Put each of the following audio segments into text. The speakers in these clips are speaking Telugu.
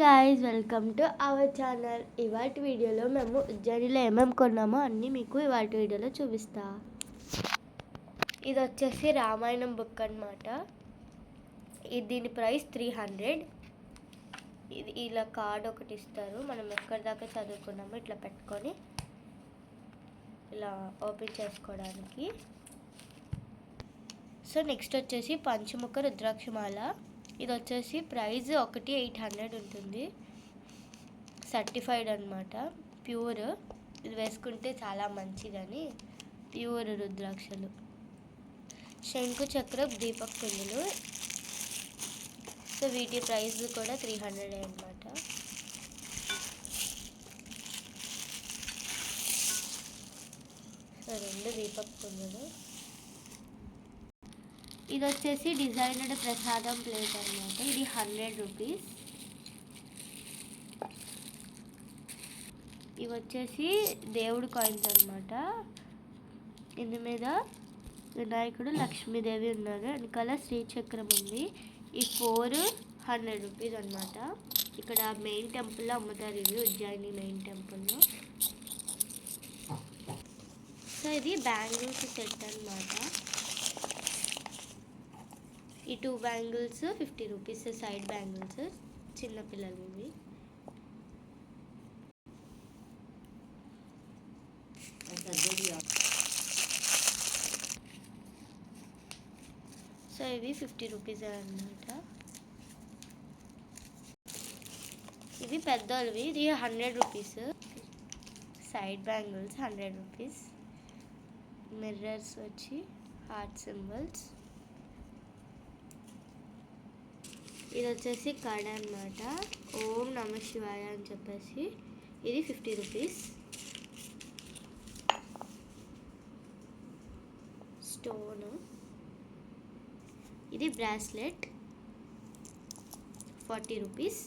Guys welcome to our channel ఇవాటి వీడియోలో మేము ఉజ్జయినిలో ఏమేమి కొన్నామో అన్నీ మీకు ఇవాటి వీడియోలో చూపిస్తా. ఇది వచ్చేసి రామాయణం బుక్ అన్నమాట. ఇది దీని ప్రైస్ త్రీ హండ్రెడ్. ఇది ఇలా కార్డ్ ఒకటి ఇస్తారు. మనం ఎక్కడి దాకా చదువుకున్నామో ఇట్లా పెట్టుకొని ఇలా ఓపెన్ చేసుకోవడానికి. సో నెక్స్ట్ వచ్చేసి పంచముఖ రుద్రాక్షమాల. ఇది వచ్చేసి ప్రైస్ ఒకటి ఎయిట్ హండ్రెడ్ ఉంటుంది. సర్టిఫైడ్ అనమాట ప్యూర్. ఇది వేసుకుంటే చాలా మంచిదని. ప్యూర్ రుద్రాక్షలు. శంకు చక్ర దీపక్ పిందులు సో వీటి ప్రైస్ కూడా త్రీ హండ్రెడ్ అనమాట సో రెండు దీపక్ పిందులు ఇది వచ్చేసి డిజైనర్డ్ ప్రసాదం ప్లేట్ అనమాట ఇది హండ్రెడ్ రూపీస్. ఇవి వచ్చేసి దేవుడు కాయిన్స్ అనమాట ఇందు మీద వినాయకుడు లక్ష్మీదేవి ఉన్నారు. వెనకాల శ్రీచక్రం ఉంది. ఈ ఫోర్ హండ్రెడ్ రూపీస్ అనమాట ఇక్కడ మెయిన్ టెంపుల్లో అమ్ముతారు ఇవి ఉజ్జయిని మెయిన్ టెంపుల్లో సో ఇది బ్యాంగిల్స్ సెట్ అనమాట ఈ two bangles fifty rupees side bangles చిన్నపిల్లలు ఇవి సో ఇవి ఫిఫ్టీ రూపీస్ అన్నమాట. ఇవి పెద్దవి ఇది hundred rupees side bangles hundred rupees mirrors వచ్చి హార్ట్ సింబల్స్ ఇది వచ్చేసి కడ అనమాట ఓం నమ శివాయ అని చెప్పేసి. ఇది ఫిఫ్టీ రూపీస్. స్టోన్. ఇది bracelet. Forty rupees.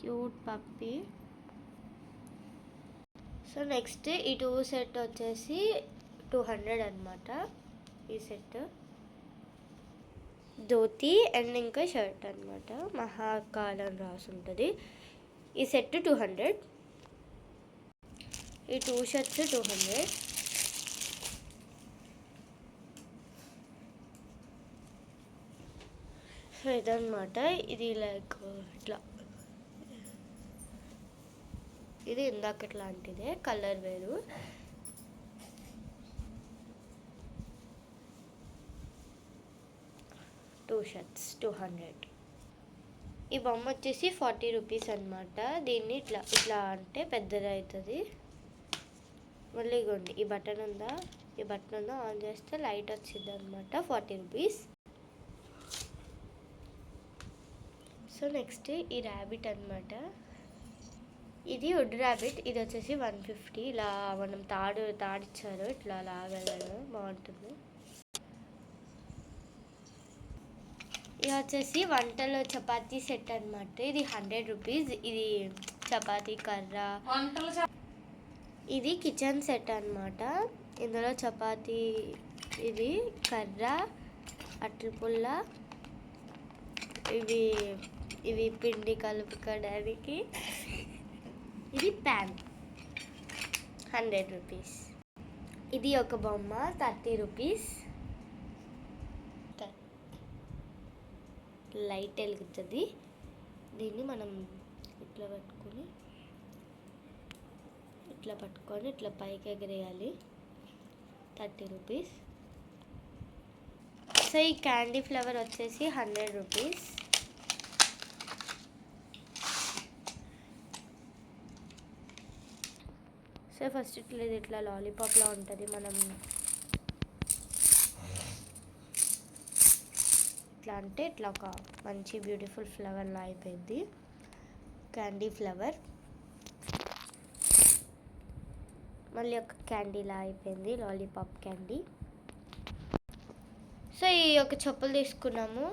Cute puppy. So next ఈ టూ సెట్ వచ్చేసి టూ హండ్రెడ్ అనమాట ఈ సెట్. ధోతి అండ్ ఇంకా షర్ట్ అనమాట మహాకాలం రాసి ఉంటుంది ఈ సెట్ టూ హండ్రెడ్. ఈ two shirts two hundred. So ఇదనమాట ఇది లైక్ ఇట్లా. ఇది ఇందాక ఇట్లాంటిదే. కలర్ వేరు. Two shirts two hundred. ఈ బొమ్మ వచ్చేసి ఫార్టీ రూపీస్ అనమాట దీన్ని ఇట్లా ఇట్లా అంటే పెద్దది అవుతుంది. మళ్ళీ ఇగోండి ఈ బటన్ ఉందా? ఈ బటన్ ఉందా? ఆన్ చేస్తే లైట్ వచ్చింది అనమాట ఫార్టీ రూపీస్. సో నెక్స్ట్ ఈ ర్యాబిట్ అనమాట ఇది వుడ్ ర్యాబిట్. ఇది వచ్చేసి వన్ ఫిఫ్టీ. ఇలా మనం తాడు తాడిచ్చారు. ఇట్లా లాగలడం బాగుంటుంది. ఇది వచ్చేసి వంటలో చపాతీ సెట్ అనమాట ఇది హండ్రెడ్ రూపీస్. ఇది చపాతీ కర్ర. ఇది కిచెన్ సెట్ అనమాట ఇందులో చపాతీ ఇది కర్ర అట్ల పుల్ల ఇవి ఇవి పిండి కలుపుకోవడానికి. ఇది ప్యాన్. Hundred rupees. ఇది ఒక బొమ్మ థర్టీ రూపీస్. లైట్ వెలుగుతుంది. దీన్ని మనం ఇట్లా పట్టుకొని ఇట్లా పట్టుకొని ఇట్లా పైకి ఎగరేయాలి. Thirty rupees. సో ఈ క్యాండీ ఫ్లేవర్ వచ్చేసి హండ్రెడ్ రూపీస్. సో ఫస్ట్ ఇట్లా ఇది ఇట్లా లాలీపాప్లా ఉంటుంది. మనం ఎట్లా అంటే ఇట్లా ఒక మంచి బ్యూటిఫుల్ ఫ్లవర్లా అయిపోయింది. Candy flower. మళ్ళీ ఒక క్యాండీలా అయిపోయింది లాలీపాప్ క్యాండీ. సో ఈ ఒక చెప్పులు తీసుకున్నాము.